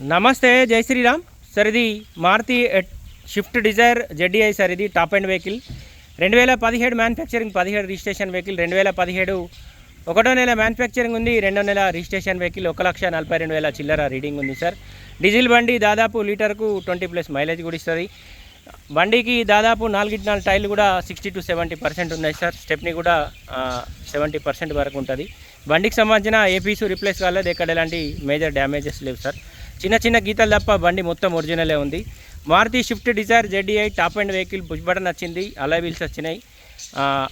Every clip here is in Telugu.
నమస్తే జై శ్రీరామ్. సార్ ఇది మారుతి ఎట్- షిఫ్ట్ డిజైర్ జెడ్డీఐ సార్ ఇది టాప్ అండ్ వెహికల్. రెండు వేల పదిహేడు మ్యానుఫ్యాక్చరింగ్ పదిహేడు రిజిస్ట్రేషన్ వెహికల్ రెండు వేల పదిహేడు ఒకటో నెల మ్యానుఫ్యాక్చరింగ్ ఉంది రెండో నెల రిజిస్ట్రేషన్ వెహికల్ ఒక లక్ష నలభై రెండు వేల చిల్లర రీడింగ్ ఉంది సార్. డీజిల్ బండి దాదాపు లీటర్కు ట్వంటీ ప్లస్ మైలేజ్ కూడా ఇస్తుంది. బండికి దాదాపు నాలుగింటి నాలుగు టైర్లు కూడా సిక్స్టీ టు సెవెంటీ పర్సెంట్ ఉన్నాయి సార్. స్టెప్ని కూడా సెవెంటీ పర్సెంట్ వరకు ఉంటుంది. బండికి సంబంధించిన ఏపీసు రిప్లేస్ కాలేదు ఎక్కడ ఎలాంటి మేజర్ డ్యామేజెస్ లేవు సార్. చిన్న చిన్న గీతలు తప్ప బండి మొత్తం ఒరిజినలే ఉంది. Maruti swift Dzire ZDI top end vehicle push button వచ్చింది అలా వీల్స్ వచ్చినాయి.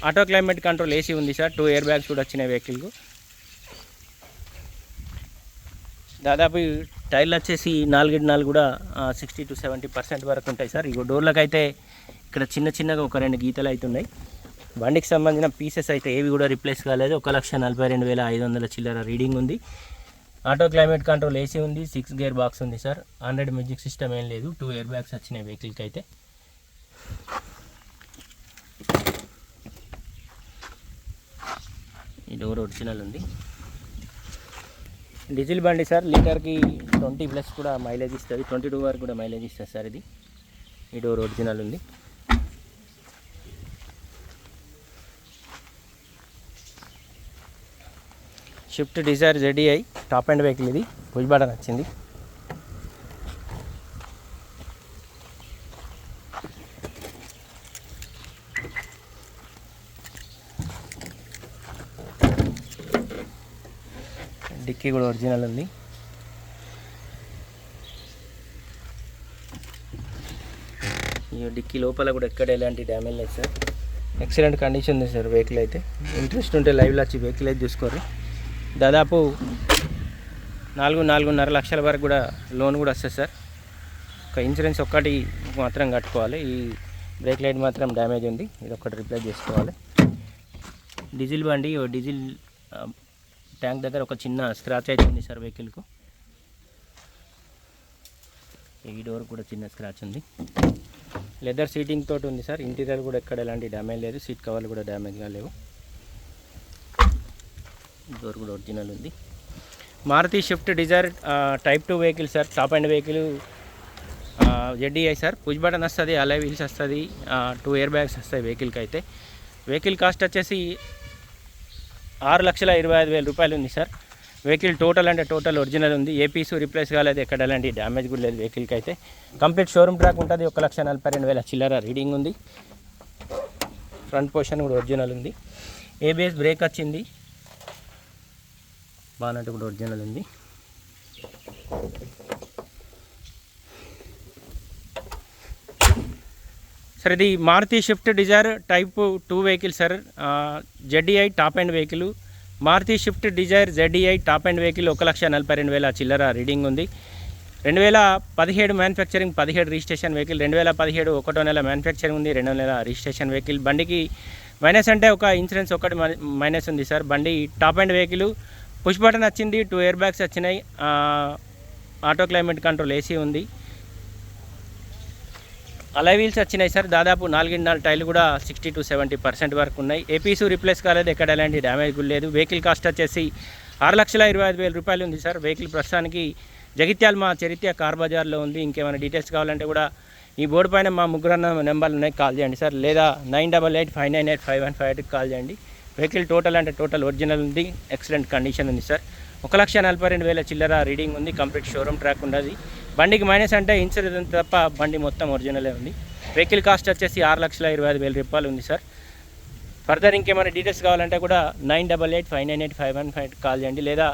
ఆటో క్లైమేట్ కంట్రోల్ ఏసీ ఉంది సార్. టూ ఇయర్ బ్యాగ్స్ కూడా వచ్చినాయి వెహికల్కు. దాదాపు ఈ టైర్లు వచ్చేసి నాలుగు నాలుగు కూడా సిక్స్టీ టు సెవెంటీ పర్సెంట్ వరకు ఉంటాయి సార్. ఇగో డోర్లకు అయితే ఇక్కడ చిన్న చిన్నగా ఒక రెండు గీతలు అవుతున్నాయి బండికి సంబంధించిన పీసెస్ అయితే ఏవి కూడా రిప్లేస్ కాలేదు. ఒక లక్ష నలభై రెండు వేల ఐదు వందల చిల్లర రీడింగ్ ఉంది. ఆటో క్లైమేట్ కంట్రోల్ ఏసీ ఉంది సిక్స్ గేర్ బాక్స్ ఉంది సార్. హండ్రెడ్ మ్యూజిక్ సిస్టమ్ ఏం లేదు టూ ఇయర్ బ్యాగ్స్ వచ్చినాయి వెహికల్కి అయితే ఈ డోర్ ఒరిజినల్ ఉంది. డీజిల్ బండి సార్ లీటర్కి ట్వంటీ ప్లస్ కూడా మైలేజ్ ఇస్తుంది ట్వంటీ టూ వరకు కూడా మైలేజ్ ఇస్తుంది సార్ ఇది. ఈ డోర్ ఒరిజినల్ ఉంది. Swift Dzire ZDI top end vehicle ఇది. పుష్ బటన్ వచ్చింది. డిక్కీ కూడా ఒరిజినల్ ఉంది. ఈ డిక్కీ లోపల కూడా ఎక్కడ ఎలాంటి డ్యామేజ్ లేదు సార్ ఎక్సలెంట్ కండిషన్ ఉంది సార్ వెహికల్ అయితే. ఇంట్రెస్ట్ ఉంటే లైవ్లో వచ్చి వెహికల్ అయితే చూసుకోరు. దాదాపు నాలుగు నాలుగున్నర లక్షల వరకు కూడా లోన్ కూడా వస్తుంది సార్. ఒక ఇన్సూరెన్స్ ఒక్కటి మాత్రం కట్టుకోవాలి. ఈ బ్రేక్ లైట్ మాత్రం డ్యామేజ్ ఉంది. ఇది ఒకటి రిప్లేస్ చేసుకోవాలి. డీజిల్ బండి డీజిల్ ట్యాంక్ దగ్గర ఒక చిన్న స్క్రాచ్ అయితే ఉంది సార్ వెహికల్కు. ఈ డోర్ కూడా చిన్న స్క్రాచ్ ఉంది. లెదర్ సీటింగ్ తోటి ఉంది సార్. ఇంటీరియర్ కూడా ఎక్కడ ఎలాంటి డ్యామేజ్ లేదు. సీట్ కవర్లు కూడా డ్యామేజ్గా లేవు. డోర్ కూడా ఒరిజినల్ ఉంది. Maruti Swift Dzire type two vehicle sir top and vehicle ZDI sir push button వస్తుంది అలై వీల్స్ వస్తుంది టూ ఇయర్ బ్యాగ్స్ వస్తాయి వెహికల్కి అయితే. వెహికల్ కాస్ట్ వచ్చేసి ఆరు లక్షల ఇరవై ఐదు వేల రూపాయలు ఉంది సార్ వెహికల్ టోటల్ అంటే టోటల్ ఒరిజినల్ ఉంది. ఏ పీసు రిప్లేస్ కాలేదు ఎక్కడ ఎలాంటి డ్యామేజ్ కూడా లేదు వెహికల్కి అయితే. కంప్లీట్ షోరూమ్ ట్రాక్ ఉంటుంది ఒక లక్ష నలభై రెండు వేల చిల్లర రీడింగ్ ఉంది. ఫ్రంట్ పోర్షన్ కూడా ఒరిజినల్ ఉంది. ఏబిఎస్ బ్రేక్ వచ్చింది. బాగానంటే కూడా ఒరిజినల్ ఉంది. సార్ ఇది Maruti swift Dzire type two vehicle sir ZDI top end vehicle Maruti swift Dzire ZDI top end vehicle ఒక లక్ష నలభై రెండు వేల చిల్లర రీడింగ్ ఉంది. రెండు వేల పదిహేడు మ్యానుఫ్యాక్చరింగ్ పదిహేడు రిజిస్ట్రేషన్ వెహికల్ రెండు వేల పదిహేడు ఒకటో నెల మ్యానుఫ్యాక్చరింగ్ ఉంది రెండో నెల రిజిస్ట్రేషన్ వెహికల్ బండికి మైనస్ అంటే ఒక ఇన్సూరెన్స్ ఒకటి మైనస్ ఉంది సార్ బండి top and vehicle push button వచ్చింది టూ ఇయర్ బ్యాగ్స్ వచ్చినాయి. ఆటో క్లైమేట్ కంట్రోల్ ఏసీ ఉంది. అలై వీల్స్ వచ్చినాయి సార్. దాదాపు నాలుగింటి నాలుగు టైర్లు కూడా సిక్స్టీ టు సెవెంటీ పర్సెంట్ వరకు ఉన్నాయి. ఏపీసు రీప్లేస్ కాలేదు ఎక్కడ ఎలాంటి డ్యామేజ్ కూడా లేదు. వెహికల్ కాస్ట్ వచ్చేసి ఆరు లక్షల ఇరవై ఐదు వేల రూపాయలు ఉంది సార్. వెహికల్ ప్రస్తుతానికి జగిత్యాల మా చరిత్ర కార్ బజార్లో ఉంది. ఇంకేమైనా డీటెయిల్స్ కావాలంటే కూడా ఈ బోర్డు పైన మా ముగ్గురు నెంబర్లు ఉన్నాయి. కాల్ చేయండి సార్. లేదా nine double eight five nine eight five one five ఎయిట్కి కాల్ చేయండి. వెహికల్ టోటల్ అంటే టోటల్ ఒరిజినల్ ఉంది ఎక్సలెంట్ కండిషన్ ఉంది సార్. ఒక లక్ష నలభై రెండు వేల చిల్లర రీడింగ్ ఉంది కంప్లీట్ షోరూమ్ ట్రాక్ ఉండదు బండికి మైనస్ అంటే ఇన్సూరెన్స్ తప్ప బండి మొత్తం ఒరిజినలే ఉంది. వెహికల్ కాస్ట్ వచ్చేసి ఆరు లక్షల ఇరవై ఐదు వేల రూపాయలు ఉంది సార్. ఫర్దర్ ఇంకేమైనా డీటెయిల్స్ కావాలంటే కూడా nine double eight five nine eight five one five call చేయండి లేదా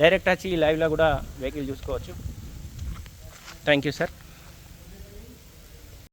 డైరెక్ట్ వచ్చి లైవ్లో కూడా వెహికల్ చూసుకోవచ్చు. Thank you sir